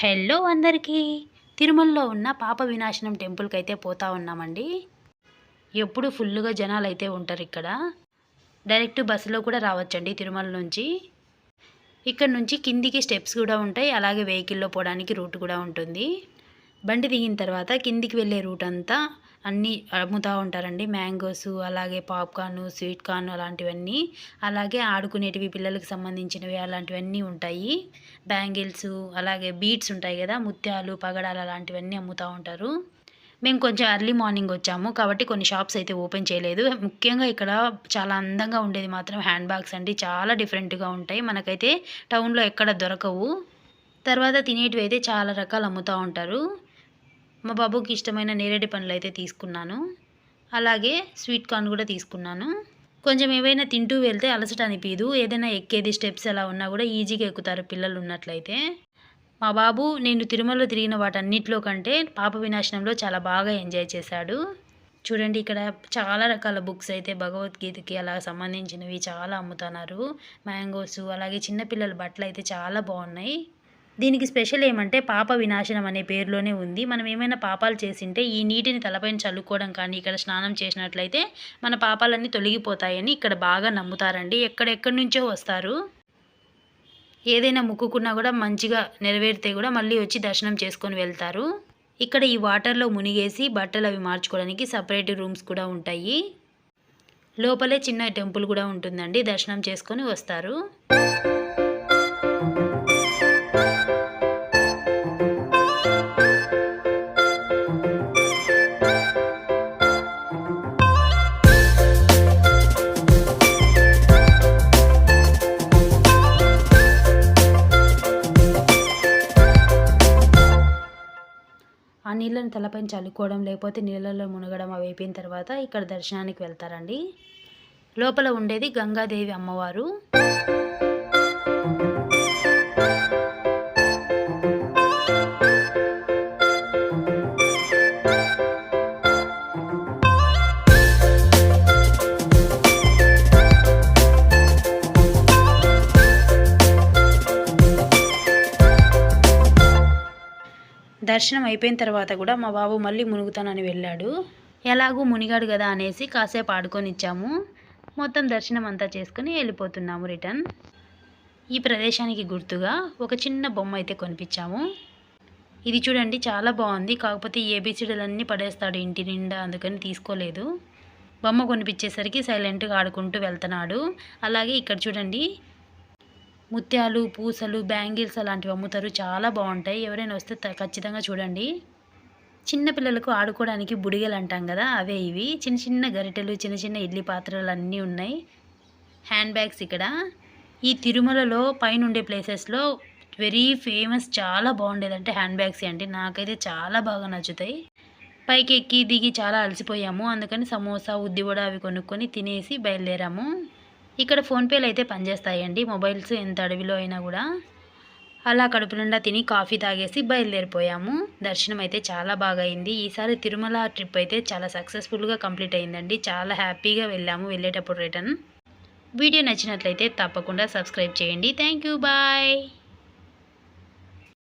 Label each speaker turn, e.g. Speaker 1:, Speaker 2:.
Speaker 1: Hello అందరికీ. తిరుమలలో ఉన్న పాప వినాశనం టెంపుల్కి అయితే పోతా ఉన్నామండి. ఎప్పుడు ఫుల్గా జనాలు అయితే ఉంటారు ఇక్కడ. డైరెక్ట్ బస్సులో కూడా రావచ్చండి తిరుమల నుంచి. ఇక్కడ నుంచి కిందికి స్టెప్స్ కూడా ఉంటాయి అలాగే వెహికల్లో పోవడానికి రూట్ కూడా ఉంటుంది. బండి దిగిన తర్వాత కిందికి వెళ్ళే రూట్ అంతా అన్నీ అమ్ముతూ ఉంటారండి. మ్యాంగోస్ అలాగే పాప్కార్న్ స్వీట్ కార్న్ అలాంటివన్నీ. అలాగే ఆడుకునేటివి పిల్లలకు సంబంధించినవి అలాంటివన్నీ ఉంటాయి. బ్యాంగిల్స్ అలాగే బీట్స్ ఉంటాయి కదా ముత్యాలు పగడాలు అలాంటివన్నీ అమ్ముతూ ఉంటారు. మేము కొంచెం ఎర్లీ మార్నింగ్ వచ్చాము కాబట్టి కొన్ని షాప్స్ అయితే ఓపెన్ చేయలేదు. ముఖ్యంగా ఇక్కడ చాలా అందంగా ఉండేది మాత్రం హ్యాండ్ బ్యాగ్స్ అండి. చాలా డిఫరెంట్గా ఉంటాయి. మనకైతే టౌన్లో ఎక్కడ దొరకవు. తర్వాత తినేటివి అయితే చాలా రకాలు అమ్ముతూ ఉంటారు. మా బాబుకి ఇష్టమైన నేరేడు పండ్లు అయితే తీసుకున్నాను. అలాగే స్వీట్ కార్న్ కూడా తీసుకున్నాను. కొంచెం ఏవైనా తింటూ వెళ్తే అలసట అనిపించదు ఏదైనా ఎక్కేది స్టెప్స్ అలా ఉన్నా కూడా ఈజీగా ఎక్కుతారు పిల్లలు ఉన్నట్లయితే. మా బాబు నేను తిరుమలలో తిరిగిన వాటన్నిటిలో కంటే పాప వినాశనంలో చాలా బాగా ఎంజాయ్ చేశాడు. చూడండి ఇక్కడ చాలా రకాల బుక్స్ అయితే భగవద్గీతకి అలా సంబంధించినవి చాలా అమ్ముతున్నారు. మ్యాంగోస్ అలాగే చిన్నపిల్లల బట్టలు అయితే చాలా బాగున్నాయి. దీనికి స్పెషల్ ఏమంటే పాప వినాశనం అనే పేరులోనే ఉంది. మనం ఏమైనా పాపాలు చేసింటే ఈ నీటిని తలపైన చల్లుకోవడం కానీ ఇక్కడ స్నానం చేసినట్లయితే మన పాపాలన్నీ తొలగిపోతాయని ఇక్కడ బాగా నమ్ముతారండి. ఎక్కడెక్కడి నుంచో వస్తారు. ఏదైనా ముక్కుకున్నా కూడా మంచిగా నెరవేరితే కూడా మళ్ళీ వచ్చి దర్శనం చేసుకొని వెళ్తారు. ఇక్కడ ఈ వాటర్లో మునిగేసి బట్టలు అవి మార్చుకోవడానికి సపరేట్ రూమ్స్ కూడా ఉంటాయి. లోపలే చిన్న టెంపుల్ కూడా ఉంటుందండి. దర్శనం చేసుకొని వస్తారు. ఆ నీళ్ళని తలపైన చల్లుకోవడం లేకపోతే నీళ్ళలో మునగడం అవి అయిపోయిన తర్వాత ఇక్కడ దర్శనానికి వెళ్తారండి. లోపల ఉండేది గంగాదేవి అమ్మవారు. దర్శనం అయిపోయిన తర్వాత కూడా మా బాబు మళ్ళీ మునుగుతానని వెళ్ళాడు. ఎలాగూ మునిగాడు కదా అనేసి కాసేపు ఆడుకొని ఇచ్చాము. మొత్తం దర్శనం అంతా చేసుకుని వెళ్ళిపోతున్నాము రిటర్న్. ఈ ప్రదేశానికి గుర్తుగా ఒక చిన్న బొమ్మ అయితే కొనిపించాము. ఇది చూడండి చాలా బాగుంది. కాకపోతే ఏబిసిడీలన్నీ పడేస్తాడు ఇంటి నిండా అందుకని తీసుకోలేదు. బొమ్మ కొనిపించేసరికి సైలెంట్గా ఆడుకుంటూ వెళ్తున్నాడు. అలాగే ఇక్కడ చూడండి ముత్యాలు పూసలు బ్యాంగిల్స్ అలాంటివి అమ్ముతారు. చాలా బాగుంటాయి. ఎవరైనా వస్తే ఖచ్చితంగా చూడండి. చిన్నపిల్లలకు ఆడుకోవడానికి బుడిగలు అంటాం కదా అవే ఇవి. చిన్న చిన్న గరిటెలు చిన్న చిన్న ఇడ్లీ పాత్రలు అన్నీ ఉన్నాయి. హ్యాండ్ బ్యాగ్స్ ఇక్కడ. ఈ తిరుమలలో పైన ఉండే ప్లేసెస్లో వెరీ ఫేమస్ చాలా బాగుండేదంటే హ్యాండ్ బ్యాగ్స్ అండి. నాకైతే చాలా బాగా నచ్చుతాయి. పైకి ఎక్కి దిగి చాలా అలసిపోయాము. అందుకని సమోసా ఉద్దివడ అవి కొనుక్కొని తినేసి బయలుదేరాము. ఇక్కడ ఫోన్పేలు అయితే పనిచేస్తాయండి. మొబైల్స్ ఎంత అడవిలో అయినా కూడా. అలా కడుపు నిండా తిని కాఫీ తాగేసి బయలుదేరిపోయాము. దర్శనం అయితే చాలా బాగా అయింది. ఈసారి తిరుమల ట్రిప్ అయితే చాలా సక్సెస్ఫుల్గా కంప్లీట్ అయిందండి. చాలా హ్యాపీగా వెళ్ళాము వెళ్ళేటప్పుడు రిటర్న్. వీడియో నచ్చినట్లయితే తప్పకుండా సబ్స్క్రైబ్ చేయండి. Thank you. బాయ్.